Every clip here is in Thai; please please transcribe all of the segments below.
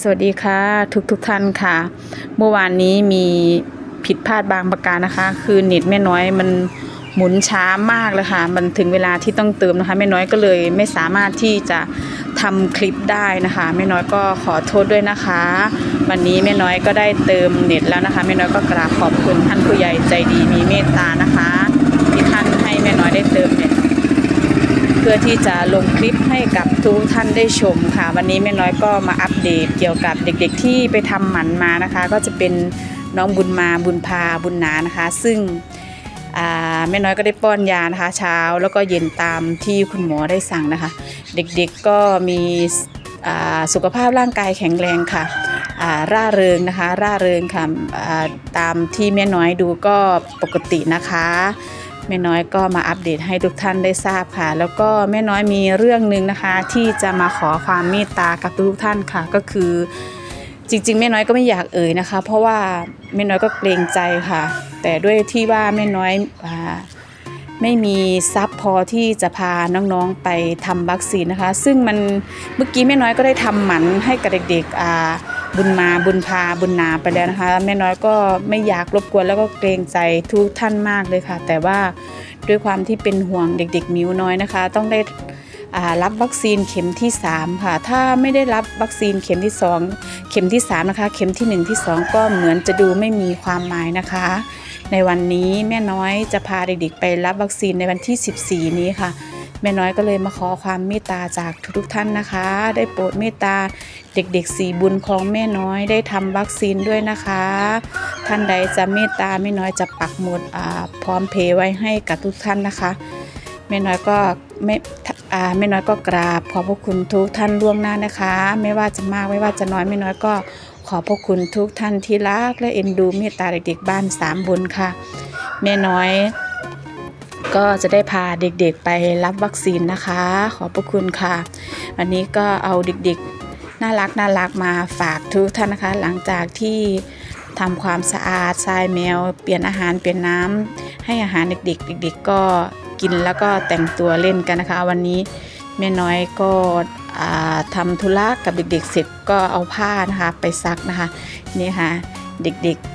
สวัสดีค่ะ ทุกทุกท่านค่ะ เมื่อวานนี้มีผิดพลาดบางประการนะคะ คือเน็ตแม่น้อยมันหมุนช้ามากเลยค่ะ มันถึงเวลาที่ต้องเติมนะคะแม่น้อยก็เลยไม่สามารถที่จะทำคลิปได้นะคะแม่น้อยก็ขอโทษด้วยนะคะ วันนี้แม่น้อยก็ได้เติมเน็ตแล้วนะคะแม่น้อยก็กราบขอบคุณท่านผู้ใหญ่ใจดีมีเมตตานะคะ ที่ท่านให้แม่น้อยได้ พื่อที่จะลงคลิปให้กับทุกท่านได้ชมค่ะ วันนี้แม่น้อยก็มาอัปเดตเกี่ยวกับเด็กๆที่ไปทำหมันมานะคะ ก็จะเป็นน้องบุญมาบุญพาบุญนานะคะ ซึ่งแม่น้อยก็ได้ป้อนยานะคะ เช้าแล้วก็เย็นตามที่คุณหมอได้สั่งนะคะ เด็กๆก็มีสุขภาพร่างกายแข็งแรงค่ะร่าเริงนะคะ ร่าเริงค่ะตามที่แม่น้อยดูก็ปกตินะคะ แม่น้อยก็มาอัปเดตให้ทุกท่านได้ทราบค่ะ แล้วก็แม่น้อยมีเรื่องหนึ่งนะคะ ที่จะมาขอความเมตตากับทุกท่านค่ะก็คือจริงๆแม่น้อยก็ไม่อยากเอ่ยนะคะ เพราะว่าแม่น้อยก็เกรงใจค่ะ แต่ด้วยที่ว่าแม่น้อยอไม่มีทรัพย์พอที่จะพาน้องๆไปทำวัคซีนนะคะ ซึ่งมันเมื่อกี้แม่น้อยก็ได้ทำหมันให้กับเด็กๆอ่า บุญมาบุญพาบุญนาไปแล้วนะคะ แม่น้อยก็ไม่อยากรบกวนแล้วก็เกรงใจทุกท่านมากเลยค่ะ แต่ว่าด้วยความที่เป็นห่วงเด็กๆมิวน้อยนะคะ ต้องได้รับวัคซีนเข็มที่ 3 ค่ะ ถ้าไม่ได้รับวัคซีนเข็มที่ 2 เข็มที่ 3 นะคะ เข็มที่ 1 ที่ 2 ก็เหมือนจะดูไม่มีความหมายนะคะ ในวันนี้แม่น้อยจะพาเด็กๆไปรับวัคซีนในวันที่ 14 นี้ค่ะ แม่น้อยก็เลยมาขอความเมตตาจากทุกๆท่านนะคะ ได้โปรดเมตตาเด็กๆสีบุญของแม่น้อยได้ทำวัคซีนด้วยนะคะ ท่านใดจะเมตตาแม่น้อยจะปักหมุดพร้อมเพย์ไว้ให้กับทุกท่านนะคะแม่น้อยก็ไม่แม่น้อยก็กราบขอบพระคุณทุกท่านล่วงหน้านะคะ ไม่ว่าจะมากไม่ว่าจะน้อยแม่น้อยก็ขอบพระคุณทุกท่านที่รักและเอ็นดูเมตตาเด็กๆบ้านสามบุญค่ะแม่น้อย ก็จะได้พาเด็กๆไปรับวัคซีนนะคะ ขอบพระคุณค่ะ วันนี้ก็เอาเด็กๆน่ารักน่ารักมาฝากทุกท่านนะคะ หลังจากที่ทำความสะอาดทรายแมว เปลี่ยนอาหารเปลี่ยนน้ำให้อาหารเด็กๆเด็ก ๆ ก็กินแล้วก็แต่งตัวเล่นกันนะคะ วันนี้แม่น้อยก็อ่าทำธุระกับเด็กๆเสร็จก็เอาผ้านะคะไปซักนะคะนี่ค่ะ เด็กๆ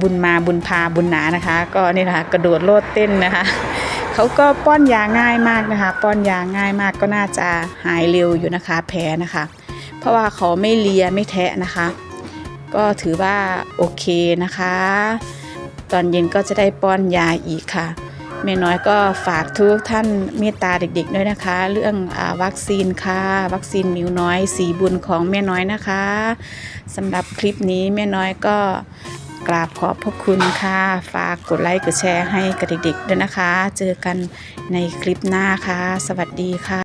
บุญมาบุญพาบุญหนานะคะ ก็นี่นะคะกระโดดโลดเต้นนะคะเขาก็ป้อนยาง่ายมากนะคะ ป้อนยาง่ายมากก็น่าจะหายเร็วอยู่นะคะแผลนะคะ เพราะว่าเขาไม่เลียไม่แทะนะคะ ก็ถือว่าโอเคนะคะ ตอนเย็นก็จะได้ป้อนยาอีกค่ะแม่น้อยก็ฝากทุกท่านเมตตาเด็กๆด้วยนะคะ เรื่องอวัคซีนค่ะ วัคซีนมิวน้อย สีบุญของแม่น้อยนะคะสำหรับคลิปนี้แม่น้อยก็ กราบขอบพระคุณค่ะ ฝากกดไลค์กดแชร์ให้กับเด็กๆด้วยนะคะ เจอกันในคลิปหน้าค่ะ สวัสดีค่ะ